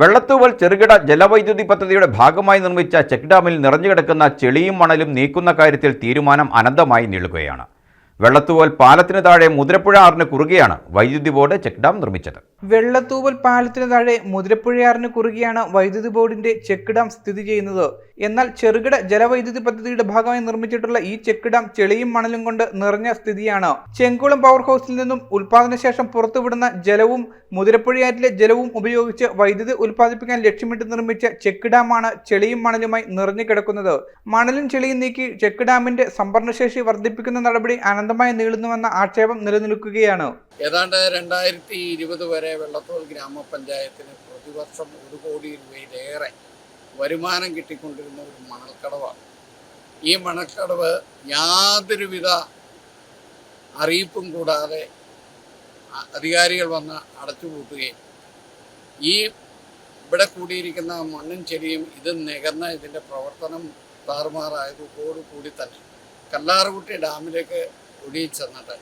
വെള്ളത്തൂവൽ ചെറുകിട ജലവൈദ്യുതി പദ്ധതിയുടെ ഭാഗമായി നിർമ്മിച്ച ചെക്ക് ഡാമിൽ നിറഞ്ഞുകിടക്കുന്ന ചെളിയും മണലും നീക്കുന്ന കാര്യത്തിൽ തീരുമാനം അനന്തമായി നീളുകയാണ്. വെള്ളത്തൂവൽ പാലത്തിന് താഴെ മുതിരപ്പുഴ ആറിന് കുറുകെയാണ് വൈദ്യുതി ബോർഡ് ചെക്ക് ഡാം നിർമ്മിച്ചത്. വെള്ളത്തൂവൽ പാലത്തിന് താഴെ മുതിരപ്പുഴയാറിന് കുറുകെയാണ് വൈദ്യുതി ബോർഡിന്റെ ചെക്ക് ഡാം സ്ഥിതി ചെയ്യുന്നത്. എന്നാൽ ചെറുകിട ജലവൈദ്യുതി പദ്ധതിയുടെ ഭാഗമായി നിർമ്മിച്ചിട്ടുള്ള ഈ ചെക്ക് ഡാം ചെളിയും മണലും കൊണ്ട് നിറഞ്ഞ സ്ഥിതിയാണ്. ചെങ്കുളം പവർ ഹൗസിൽ നിന്നും ഉൽപാദനശേഷം പുറത്തുവിടുന്ന ജലവും മുതിരപ്പുഴയാറ്റിലെ ജലവും ഉപയോഗിച്ച് വൈദ്യുതി ഉൽപ്പാദിപ്പിക്കാൻ ലക്ഷ്യമിട്ട് നിർമ്മിച്ച ചെക്ക് ഡാമാണ് ചെളിയും മണലുമായി നിറഞ്ഞു കിടക്കുന്നത്. മണലും ചെളിയും നീക്കി ചെക്ക് ഡാമിന്റെ സംഭരണശേഷി വർദ്ധിപ്പിക്കുന്ന നടപടി അനന്തമായി നീളുന്നുവെന്ന ആക്ഷേപം നിലനിൽക്കുകയാണ്. ഏതാണ്ട് രണ്ടായിരത്തി ഇരുപത് വരെ വെള്ളത്തോൾ ഗ്രാമപഞ്ചായത്തിന് പ്രതിവർഷം ഒരു കോടി രൂപയിലേറെ വരുമാനം കിട്ടിക്കൊണ്ടിരുന്ന ഒരു മണൽക്കടവാണ്. ഈ മണൽക്കടവ് യാതൊരുവിധ അറിയിപ്പും കൂടാതെ അധികാരികൾ വന്ന് അടച്ചുപൂട്ടുകയും ഈ ഇവിടെ കൂടിയിരിക്കുന്ന മണ്ണും ചെടിയും ഇത് നികന്ന ഇതിന്റെ പ്രവർത്തനം താറുമാറായതോടു കൂടി തന്നെ. കല്ലാറുകുട്ടി ഡാമിലേക്ക് ഒടിയിൽ ചെന്നിട്ട്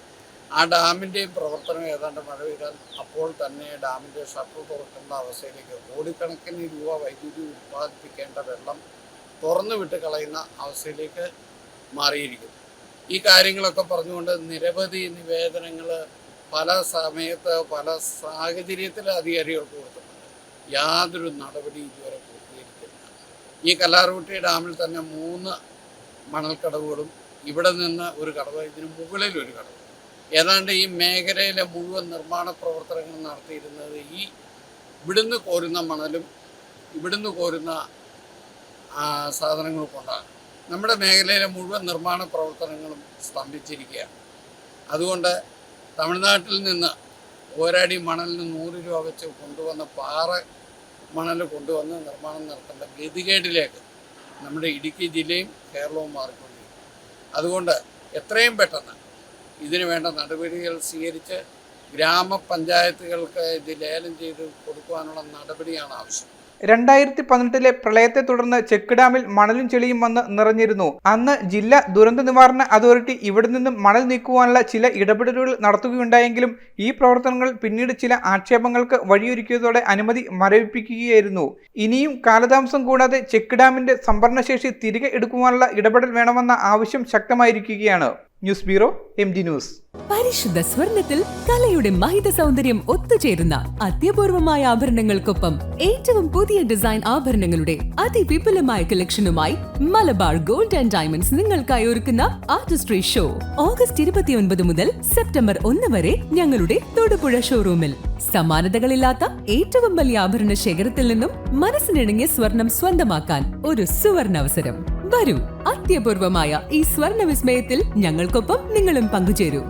ആ ഡാമിന്റെയും പ്രവർത്തനം ഏതാണ്ട് മഴ പെയ്താൽ അപ്പോൾ തന്നെ ഡാമിന്റെ ഷട്ടർ തുറക്കേണ്ട അവസ്ഥയിലേക്ക് കോടിക്കണക്കിന് രൂപ വൈദ്യുതി ഉൽപ്പാദിപ്പിക്കേണ്ട വെള്ളം തുറന്നു വിട്ട് കളയുന്ന അവസ്ഥയിലേക്ക് മാറിയിരിക്കുന്നു. ഈ കാര്യങ്ങളൊക്കെ പറഞ്ഞുകൊണ്ട് നിരവധി നിവേദനങ്ങൾ പല സമയത്ത് പല സാഹചര്യത്തിൽ അധികാരികൾക്ക് കൊടുത്തിട്ടുണ്ട്. യാതൊരു നടപടി ഇതുവരെ പൂർത്തീകരിച്ചില്ല ഈ കല്ലാറുകുട്ടി ഡാമിൽ തന്നെ മൂന്ന് മണൽക്കടവുകളും ഇവിടെ നിന്ന് ഒരു കടവ് ഇതിന് മുകളിൽ ഒരു കടവ് ഏതാണ്ട് ഈ മേഖലയിലെ മുഴുവൻ നിർമ്മാണ പ്രവർത്തനങ്ങൾ നടത്തിയിരുന്നത് ഈ ഇവിടുന്ന് കോരുന്ന മണലും ഇവിടുന്ന് കോരുന്ന സാധനങ്ങൾ കൊണ്ടാണ്. നമ്മുടെ മേഖലയിലെ മുഴുവൻ നിർമ്മാണ പ്രവർത്തനങ്ങളും സ്തംഭിച്ചിരിക്കുകയാണ്. അതുകൊണ്ട് തമിഴ്നാട്ടിൽ നിന്ന് ഒരടി മണലിന് നൂറ് രൂപ വെച്ച് കൊണ്ടുവന്ന പാറ മണൽ കൊണ്ടുവന്ന് നിർമ്മാണം നടത്തേണ്ട ഗതികേടിലേക്ക് നമ്മുടെ ഇടുക്കി ജില്ലയും കേരളവും മാറിക്കൊണ്ടിരിക്കും അതുകൊണ്ട് എത്രയും പെട്ടെന്ന് ഇതിനു വേണ്ട നടപടികൾ സ്വീകരിച്ച് ഗ്രാമപഞ്ചായത്തുകൾക്ക് ഇത് ലേലം ചെയ്ത് കൊടുക്കുവാനുള്ള നടപടിയാണ് ആവശ്യം. രണ്ടായിരത്തി പതിനെട്ടിലെ പ്രളയത്തെ തുടർന്ന് ചെക്ക് ഡാമിൽ മണലും ചെളിയും വന്ന് നിറഞ്ഞിരുന്നു. അന്ന് ജില്ലാ ദുരന്ത നിവാരണ അതോറിറ്റി ഇവിടെ നിന്നും മണൽ നീക്കുവാനുള്ള ചില ഇടപെടലുകൾ നടത്തുകയുണ്ടായെങ്കിലും ഈ പ്രവർത്തനങ്ങൾ പിന്നീട് ചില ആക്ഷേപങ്ങൾക്ക് വഴിയൊരുക്കിയതോടെ അനുമതി മരവിപ്പിക്കുകയായിരുന്നു. ഇനിയും കാലതാമസം കൂടാതെ ചെക്ക് ഡാമിന്റെ സംഭരണശേഷി തിരികെ എടുക്കുവാനുള്ള ഇടപെടൽ വേണമെന്ന ആവശ്യം ശക്തമായിരിക്കുകയാണ്. News bureau M D news. പരിശുദ്ധ സ്വർണത്തിൽ കലയുടെ മഹിത സൗന്ദര്യം ഒത്തുചേരുന്ന അത്യപൂർവമായ ആഭരണങ്ങൾക്കൊപ്പം ഏറ്റവും പുതിയ ഡിസൈൻ ആഭരണങ്ങളുടെ അതിവിപുലമായ കളക്ഷനുമായി മലബാർ ഗോൾഡ് ആൻഡ് ഡയമണ്ട്സ് നിങ്ങൾക്കായി ഒരുക്കുന്ന ആർട്ടിസ്ട്രി ഷോ. ഓഗസ്റ്റ് ഇരുപത്തിയൊൻപത് മുതൽ സെപ്റ്റംബർ ഒന്ന് വരെ ഞങ്ങളുടെ തൊടുപുഴ ഷോറൂമിൽ. സമാനതകളില്ലാത്ത ഏറ്റവും വലിയ ആഭരണ ശേഖരത്തിൽ നിന്നും മനസ്സിനിണങ്ങിയ സ്വർണം സ്വന്തമാക്കാൻ ഒരു സുവർണ അവസരം വരൂ അത്യപൂർവമായ ഈ സ്വർണ വിസ്മയത്തിൽ ഞങ്ങൾക്കൊപ്പം നിങ്ങളും പങ്കുചേരൂ.